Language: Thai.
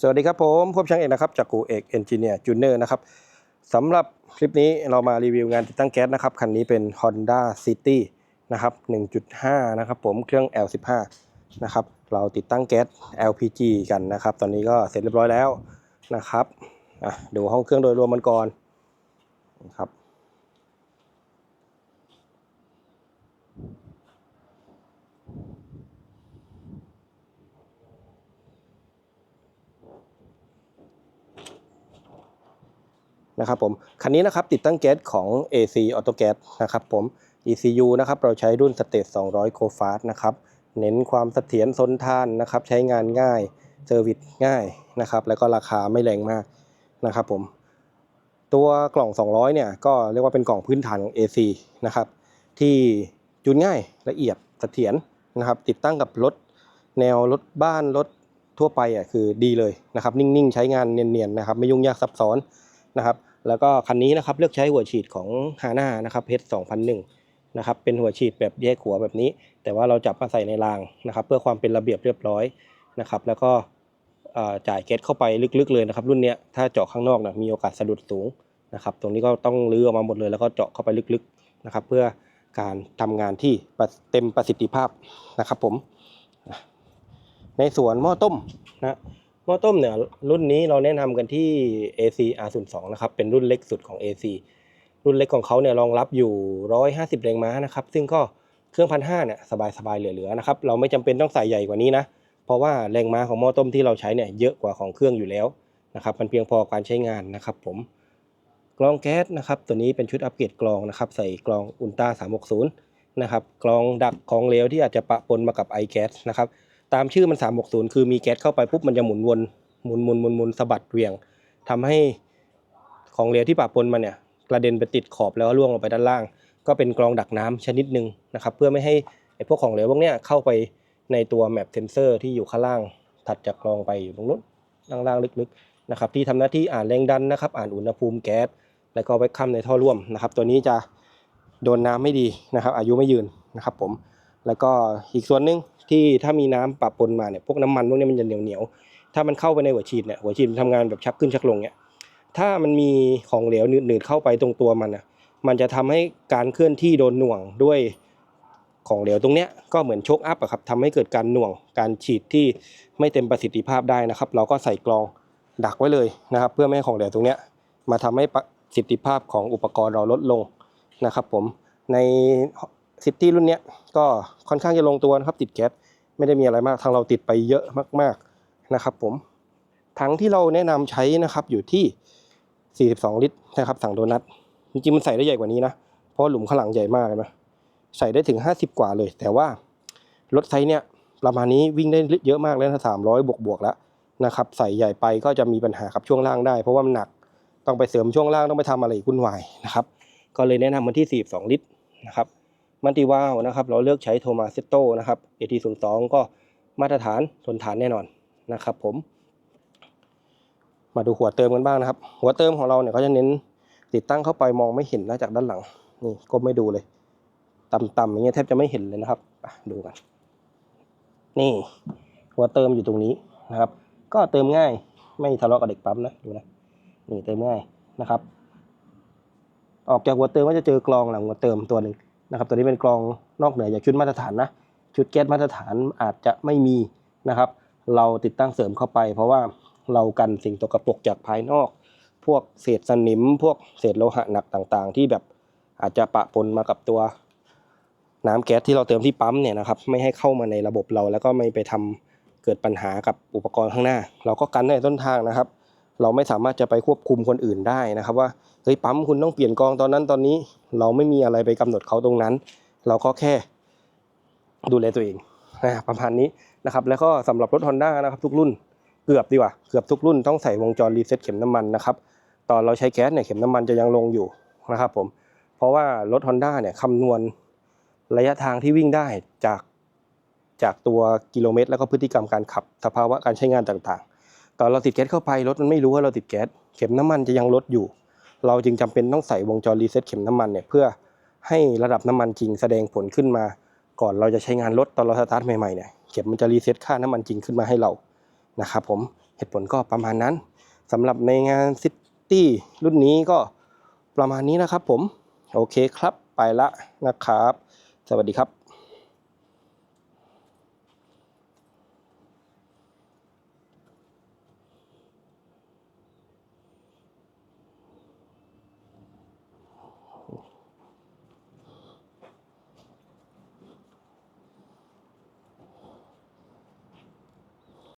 สวัสดีครับผมพบช่างเอกนะครับจากกูเอกเอนจิเนียร์จูเนอร์นะครับสำหรับคลิปนี้เรามารีวิวงานติดตั้งแก๊สนะครับ คันนี้เป็น Honda City นะครับ 1.5 นะครับผมเครื่อง L15 นะครับ เราติดตั้งแก๊ส LPG กันนะครับ ตอนนี้ก็เสร็จเรียบร้อยแล้วนะครับดูห้องเครื่องโดยรวมมันก่อนนะครับ นะครับผมคันนี้นะครับติดตั้งแก๊สของ AC Auto Gas นะครับผม ECU นะครับเราใช้รุ่น State 200 c o f a s t นะครับเน้นความเสถียรทนทานนะครับใช้งานง่ายเซอร์วิสง่ายนะครับแล้วก็ราคาไม่แรงมากนะครับผมตัวกล่อง 200 เนี่ยก็เรียกว่าเป็นกล่องพื้นฐานของ AC นะครับที่จูนง่ายละเอียดเสถียรนะครับติดตั้งกับรถแนวรถบ้านรถ ทั่วไปอะคือดีเลยนะครับนิ่งๆ ใช้งานเนียนๆนะครับไม่ยุ่งยากซับซ้อนนะครับแล้วก็คันนี้นะครับเลือกใช้หัวฉีดของฮาน่านะครับเพชร2001นะครับเป็นหัวฉีดแบบแยกหัวแบบนี้ แต่ว่าเราจับมาใส่ในรางนะครับเพื่อความเป็นระเบียบเรียบร้อยนะครับแล้วก็จ่ายแก๊สเข้าไปลึกๆเลยนะครับรุ่นเนี้ยถ้าเจาะข้างนอกนะมีโอกาสสะดุดสูงนะครับตรงนี้ก็ต้องรื้อออกมาหมดเลยแล้วก็เจาะเข้าไปลึกๆนะครับเพื่อการทำงานที่เต็มประสิทธิภาพนะครับผม ในส่วนหม้อต้มนะหม้อต้มเนี่ยรุ่นนี้เราแนะนำกันที่ AC R02 นะครับเป็นรุ่นเล็กสุดของ AC รุ่นเล็กของเขาเนี่ยรองรับอยู่ 150 แรงม้านะครับซึ่งก็เครื่องพันห้าเนี่ยสบายๆเหลือๆนะครับเราไม่จำเป็นต้องใส่ใหญ่กว่านี้นะเพราะว่าแรงม้าของหม้อต้มที่เราใช้เนี่ยเยอะกว่าของเครื่องอยู่แล้วนะครับมันเพียงพอการใช้งานนะครับผมกรองแก๊สนะครับตัวนี้เป็นชุดอัปเกรดกรองนะครับใส่กรองอุลตรา360นะครับกรองดักของเหลวที่อาจจะปะปนมากับไอแก๊สนะครับ ตามชื่อมัน 360 คือมีแก๊สเข้าไปปุ๊บมันจะหมุนวนหมุนหมุนหมุนหมุนสะบัดเวียงทำให้ของเหลวที่ปะปนมาเนี่ยกระเด็นไปติดขอบแล้วก็ร่วงลงไปด้านล่าง ก็เป็นกรองดักน้ำชนิดหนึ่งนะครับ เพื่อไม่ให้ไอ้พวกของเหลวพวกเนี้ยเข้าไปในตัวแมปเซนเซอร์ที่อยู่ข้างล่าง ถัดจากกรองไปอยู่ตรงนู้นล่างๆลึกๆนะครับที่ทำหน้าที่อ่านแรงดันนะครับ อ่านอุณหภูมิแก๊สแล้วก็ไว้ค้ำในท่อร่วมนะครับ ตัวนี้จะโดนน้ำไม่ดีนะครับ อายุไม่ยืนนะครับผม แล้วก็อีกส่วนหนึ่งที่ถ้ามีน้ำปะปนมาเนี่ยพวกน้ำมันพวกนี้มันจะเหนียวเหนียวถ้ามันเข้าไปในหัวฉีดเนี่ยหัวฉีดมันทำงานแบบชักขึ้นชักลงเนี่ยถ้ามันมีของเหลวหนืดๆเข้าไปตรงตัวมันอะมันจะทำให้การเคลื่อนที่โดนหน่วงด้วยของเหลวตรงเนี้ยก็เหมือนโชคอัพอะครับทำให้เกิดการหน่วงการฉีดที่ไม่เต็มประสิทธิภาพได้นะครับ เราก็ใส่กรองดักไว้เลยนะครับ เพื่อไม่ให้ของเหลวตรงเนี้ยมาทำให้ประสิทธิภาพของอุปกรณ์เราลดลงนะครับผมใน ซิตี้รุ่นเนี้ยก็ค่อนข้างจะลงตัวนะครับ ติดแก๊สไม่ได้มีอะไรมากทางเราติดไปเยอะมากๆนะครับ ผมถังที่เราแนะนำใช้นะครับอยู่ที่ 42 ลิตรนะครับสั่งโดนัทจริงๆมันใส่ได้ใหญ่กว่านี้นะเพราะหลุมข้างหลังใหญ่มากเลยนะใส่ได้ถึง 50 กว่าเลย แต่ว่ารถไซส์เนี้ยประมาณนี้วิ่งได้เยอะมากแล้วนะ300บวกบวกๆแล้วนะครับใส่ใหญ่ไปก็จะมีปัญหากับช่วงล่างได้ เพราะว่ามันหนักต้องไปเสริมช่วงล่างต้องไปทำอะไรกุ่นวายนะครับ ก็เลยแนะนำมันที่ 42 ลิตรนะครับ มันติวาลนะครับเราเลือกใช้โทมาเซโตนะครับ AT02 ก็มาตรฐานทนทานแน่นอนนะครับผม มาดูหัวเติมกันบ้างนะครับ หัวเติมของเราเนี่ยเขาจะเน้นติดตั้งเข้าไปมองไม่เห็นนะจากด้านหลังนี่ก้มไม่ดูเลยต่ำๆอย่างเงี้ยแทบจะไม่เห็นเลยนะครับดูกัน นี่ หัวเติมอยู่ตรงนี้นะครับ ก็เติมง่ายไม่ทะเลาะกับเด็กปั๊มนะดูนะนี่เติมง่ายนะครับ ออกจากหัวเติมก็จะเจอกรองหลังหัวเติมตัวหนึ่ง นะครับตัวนี้เป็นกรองนอกเหนือจากชุดมาตรฐานนะ ชุดแก๊สมาตรฐานอาจจะไม่มีนะครับ เราติดตั้งเสริมเข้าไป เพราะว่าเรากันสิ่งตกปรกจากภายนอก พวกเศษสนิม พวกเศษโลหะหนักต่างๆ ที่แบบอาจจะปะปนมากับตัวน้ำแก๊สที่เราเติมที่ปั๊มเนี่ยนะครับไม่ให้เข้ามาในระบบเราแล้วก็ไม่ไปทำเกิดปัญหากับอุปกรณ์ข้างหน้า เราก็กันในต้นทางนะครับ เราไม่สามารถจะไปควบคุมคนอื่นได้นะครับว่าเฮ้ยปั๊มคุณต้องเปลี่ยนกองตอนนั้นตอนนี้ เราไม่มีอะไรไปกำหนดเขาตรงนั้น เราก็แค่ดูแลตัวเองนะประมาณนี้นะครับแล้วก็สำหรับรถ Honda นะครับทุกรุ่นเกือบดีกว่าเกือบทุกรุ่นต้องใส่วงจรรีเซ็ตเข็มน้ำมันนะครับตอนเราใช้แก๊สเนี่ยเข็มน้ำมันจะยังลงอยู่นะครับผมเพราะว่ารถ Honda เนี่ยคำนวณระยะทางที่วิ่งได้จากจากตัวกิโลเมตร แล้วก็พฤติกรรมการขับสภาวะการใช้งานต่างๆ ตอนเราติดแก๊สเข้าไปรถมันไม่รู้ว่าเราติดแก๊สเข็มน้ำมันจะยังลดอยู่ เราจึงจำเป็นต้องใส่วงจรรีเซ็ตเข็มน้ำมันเนี่ยเพื่อให้ระดับน้ำมันจริงแสดงผลขึ้นมา ก่อนเราจะใช้งานรถตอนเราสตาร์ทใหม่ๆเนี่ยเข็มมันจะรีเซ็ตค่าน้ำมันจริงขึ้นมาให้เรานะครับผมเหตุผลก็ประมาณนั้นสำหรับในงานซิตี้รุ่นนี้ก็ประมาณนี้นะครับผมโอเคครับไปละนะครับ สวัสดีครับ